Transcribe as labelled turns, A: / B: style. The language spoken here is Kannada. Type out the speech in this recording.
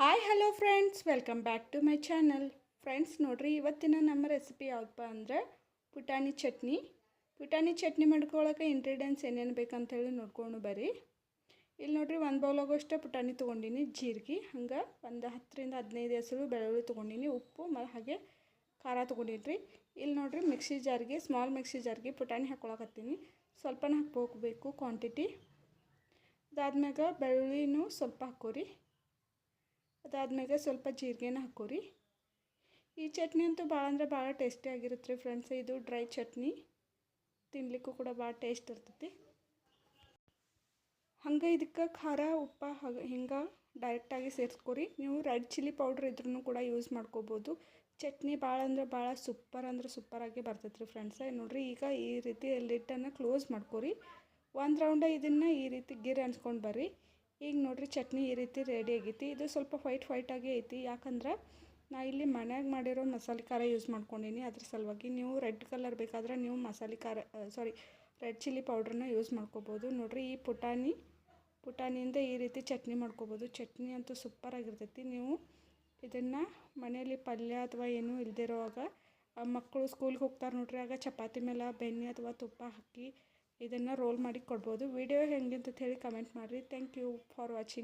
A: Hi hello friends welcome back to my channel friends ನೋಡ್ರಿ, ಇವತ್ತಿನ ನಮ್ಮ ರೆಸಿಪಿ ಯಾವುದಪ್ಪ ಅಂದ್ರೆ ಪುಟಾಣಿ ಚಟ್ನಿ. ಪುಟಾಣಿ ಚಟ್ನಿ ಮಾಡ್ಕೊಳಕ್ಕೆ ಇಂಗ್ರೀಡಿಯೆಂಟ್ಸ್ ಏನೇನು ಬೇಕಂತೇಳಿ ನೋಡ್ಕೊಂಡು ಬರ್ರಿ. ಇಲ್ಲಿ ನೋಡ್ರಿ, ಒಂದು ಬೌಲಾಗೋಷ್ಟು ಪುಟಾಣಿ ತೊಗೊಂಡಿನಿ. ಜೀರಿಗೆ, ಹಂಗೆ ಒಂದು ಹತ್ತರಿಂದ ಹದಿನೈದು ಹೆಸರು ಬೆಳ್ಳುಳ್ಳಿ ತೊಗೊಂಡಿನಿ. ಉಪ್ಪು, ಮ, ಹಾಗೆ ಖಾರ ತೊಗೊಂಡಿನಿ ಇಲ್ಲಿ ನೋಡ್ರಿ, ಮಿಕ್ಸಿ ಜಾರ್ಗೆ ಸ್ಮಾಲ್ ಮಿಕ್ಸಿ ಜಾರ್ಗೆ ಪುಟಾಣಿ ಹಾಕ್ಕೊಳಕತ್ತೀನಿ ಸ್ವಲ್ಪನೇ ಹಾಕ್ಬೇಕು ಕ್ವಾಂಟಿಟಿ ಅದಾದ್ಮ್ಯಾಗ ಬೆಳ್ಳುಳ್ಳಿನೂ ಸ್ವಲ್ಪ ಹಾಕೋರಿ. ಅದಾದ್ಮೇಲೆ ಸ್ವಲ್ಪ ಜೀರಿಗೆನ ಹಾಕೋರಿ ಈ ಚಟ್ನಿ ಅಂತೂ ಭಾಳ ಅಂದ್ರೆ ಭಾಳ ಟೇಸ್ಟಿ ಆಗಿರುತ್ತೆ ರೀ ಫ್ರೆಂಡ್ಸ್, ಇದು ಡ್ರೈ ಚಟ್ನಿ. ತಿನ್ನಲಿಕ್ಕೂ ಕೂಡ ಭಾಳ ಟೇಸ್ಟ್ ಇರ್ತೈತಿ. ಹಂಗೆ ಇದಕ್ಕೆ ಖಾರ, ಉಪ್ಪ, ಹಾಗೆ ಡೈರೆಕ್ಟಾಗಿ ಸೇರಿಸ್ಕೊರಿ. ನೀವು ರೆಡ್ ಚಿಲ್ಲಿ ಪೌಡ್ರ್ ಇದ್ರೂ ಕೂಡ ಯೂಸ್ ಮಾಡ್ಕೋಬೋದು. ಚಟ್ನಿ ಭಾಳ ಅಂದ್ರೆ ಭಾಳ ಸೂಪರ್ ಅಂದ್ರೆ ಸೂಪರಾಗಿ ಬರ್ತೈತೆ ರೀ ಫ್ರೆಂಡ್ಸ್. ನೋಡಿರಿ, ಈಗ ಈ ರೀತಿ ಲಿಟ್ಟನ್ನು ಕ್ಲೋಸ್ ಮಾಡ್ಕೊರಿ. ಒಂದು ರೌಂಡ ಇದನ್ನು ಈ ರೀತಿ ಗಿರ್ ಅನ್ಸ್ಕೊಂಡು ಬರ್ರಿ. ಈಗ ನೋಡಿರಿ ಚಟ್ನಿ ಈ ರೀತಿ ರೆಡಿ ಆಗೈತಿ. ಇದು ಸ್ವಲ್ಪ ವೈಟ್ ವೈಟಾಗಿ ಐತಿ. ಯಾಕಂದ್ರೆ ನಾ ಇಲ್ಲಿ ಮನ್ಯಾಗ ಮಾಡಿರೋ ಮಸಾಲೆ ಖಾರ ಯೂಸ್ ಮಾಡ್ಕೊಂಡೀನಿ. ಅದ್ರ ಸಲುವಾಗಿ ನೀವು ರೆಡ್ ಕಲರ್ ಬೇಕಾದ್ರೆ ನೀವು ಮಸಾಲೆ ಖಾರ ಸಾರಿ ರೆಡ್ ಚಿಲ್ಲಿ ಪೌಡ್ರನ್ನ ಯೂಸ್ ಮಾಡ್ಕೋಬೋದು. ನೋಡಿರಿ ಈ ಪುಟಾಣಿ, ಪುಟಾಣಿಯಿಂದ ಈ ರೀತಿ ಚಟ್ನಿ ಮಾಡ್ಕೋಬೋದು. ಚಟ್ನಿ ಅಂತೂ ಸೂಪರಾಗಿರ್ತೈತಿ ನೀವು ಇದನ್ನು ಮನೆಯಲ್ಲಿ ಪಲ್ಯ ಅಥವಾ ಏನೂ ಇಲ್ದಿರೋವಾಗ ಮಕ್ಕಳು ಸ್ಕೂಲ್ಗೆ ಹೋಗ್ತಾರೆ ನೋಡ್ರಿ. ಆಗ ಚಪಾತಿ ಮೇಲೆ ಬೆಣ್ಣೆ ಅಥವಾ ತುಪ್ಪ ಹಾಕಿ ಇದನ್ನು ರೋಲ್ ಮಾಡಿ ಕೊಡ್ಬೋದು. ವಿಡಿಯೋ ಹೆಂಗೆ ಅಂತ ಹೇಳಿ ಕಮೆಂಟ್ ಮಾಡಿರಿ. Thank you for watching